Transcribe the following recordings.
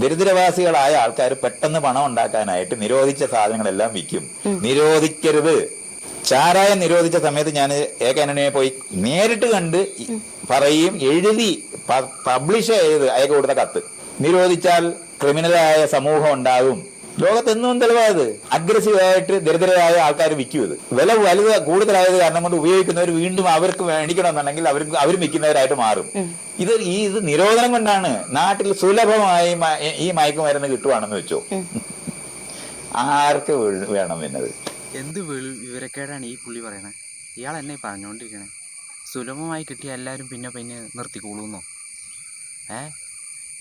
ദരിദ്രവാസികളായ ആൾക്കാർ പെട്ടെന്ന് പണം ഉണ്ടാക്കാനായിട്ട് നിരോധിച്ച സാധനങ്ങളെല്ലാം വിൽക്കും. നിരോധിക്കരുത്. ചാരായം നിരോധിച്ച സമയത്ത് ഞാൻ എ കാനണിയെ പോയി നേരിട്ട് കണ്ട് പറയും എഴുതി പബ്ലിഷ് ചെയ്ത് അയക്ക് കത്ത്. നിരോധിച്ചാൽ ക്രിമിനലായ സമൂഹം ഉണ്ടാകും. ലോകത്ത് എന്നും തെളിവായത്. അഗ്രസീവായിട്ട് ദരിദ്രരായ ആൾക്കാർ വിൽക്കും ഇത്. വില വലുത് കൂടുതലായത് കാരണം കൊണ്ട് ഉപയോഗിക്കുന്നവർ വീണ്ടും അവർക്ക് മേടിക്കണമെന്നുണ്ടെങ്കിൽ അവർ അവർ വിൽക്കുന്നവരായിട്ട് മാറും. ഇത് ഈ ഇത് നിരോധനം കൊണ്ടാണ് നാട്ടിൽ സുലഭമായി ഈ മയക്കുമരുന്ന് കിട്ടുവാണെന്ന് വെച്ചോ. ആർക്ക് വേണം എന്നത്? എന്ത് വിവരക്കേടാണ് ഈ പുള്ളി പറയണേ? ഇയാൾ എന്നെ പറഞ്ഞുകൊണ്ടിരിക്കണേ സുലഭമായി കിട്ടിയ എല്ലാവരും പിന്നെ പിന്നെ നിർത്തിക്കോളൂന്നോ? ഏ?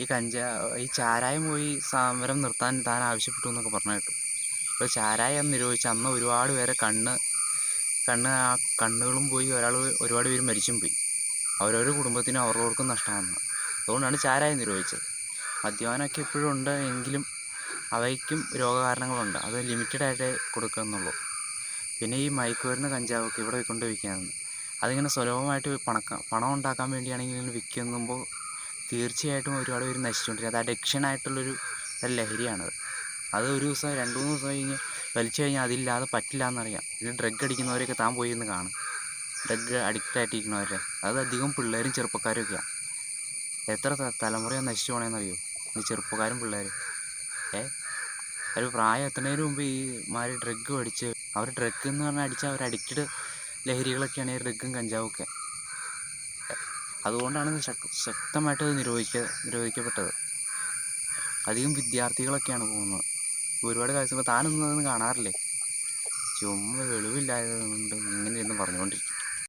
ഈ കഞ്ചാ ഈ ചാരായം പോയി സമരം നിർത്താൻ താൻ ആവശ്യപ്പെട്ടു എന്നൊക്കെ പറഞ്ഞു കേട്ടു. അപ്പോൾ ചാരായം നിരോധിച്ച് അന്ന് ഒരുപാട് പേരെ കണ്ണ് കണ്ണ് ആ കണ്ണുകളും പോയി ഒരാൾ ഒരുപാട് പേര് മരിച്ചും പോയി. അവരവരുടെ കുടുംബത്തിനും അവരവർക്കും നഷ്ടം വന്നു അതുകൊണ്ടാണ് ചാരായം നിരോധിച്ചത്. മദ്യപാനമൊക്കെ എപ്പോഴും ഉണ്ട് എങ്കിലും അവയ്ക്കും രോഗകാരണങ്ങളുണ്ട്. അത് ലിമിറ്റഡ് ആയിട്ടേ കൊടുക്കുന്നുള്ളൂ പിന്നെ ഈ മയക്കുമരുന്ന് കഞ്ചാവൊക്കെ ഇവിടെ കൊണ്ട് വിൽക്കുകയാണ് അതിങ്ങനെ സുലഭമായിട്ട് പണക്ക പണം ഉണ്ടാക്കാൻ വേണ്ടിയാണെങ്കിൽ ഇങ്ങനെ വിൽക്കുമ്പോൾ തീർച്ചയായിട്ടും ഒരുപാട് പേര് നശിച്ചുകൊണ്ടിരിക്കുന്നത് അത് ഒരു ലഹരിയാണത് അത്. ഒരു ദിവസം രണ്ട് മൂന്ന് ദിവസം കഴിഞ്ഞ് വലിച്ചു കഴിഞ്ഞാൽ അതില്ലാതെ പറ്റില്ല എന്നറിയാം. ഇത് ഡ്രഗ് അടിക്കുന്നവരെയൊക്കെ താൻ പോയി എന്ന് കാണും. ഡ്രഗ് അഡിക്റ്റ് ആയിട്ടിരിക്കുന്നവരെ. അത് അധികം പിള്ളേരും ചെറുപ്പക്കാരും ഒക്കെയാണ് എത്ര തലമുറയാണ് നശിച്ചു പോണേന്നറിയോ? ഈ ചെറുപ്പക്കാരും പിള്ളേരും. ഏ? ഒരു പ്രായം എത്തുന്നതിന് മുമ്പ് ഈ മാതിരി ഡ്രഗ് അടിച്ച് അവർ ഡ്രഗ് എന്ന് പറഞ്ഞാൽ അടിച്ച് അവർ അഡിക്റ്റഡ് ലഹരികളൊക്കെയാണ് ഈ ഡ്രഗും കഞ്ചാവും ഒക്കെ. അതുകൊണ്ടാണ് ശക്തമായിട്ട് നിരോധിക്ക നിരോധിക്കപ്പെട്ടത്. അധികം വിദ്യാർത്ഥികളൊക്കെയാണ് പോകുന്നത്. ഒരുപാട് കാഴ്ച താനൊന്നും അതൊന്നും കാണാറില്ലേ? ചുമ്മാ വെളിവില്ലായതുകൊണ്ട് ഇങ്ങനെ ഇരുന്ന് പറഞ്ഞുകൊണ്ടിരിക്കും.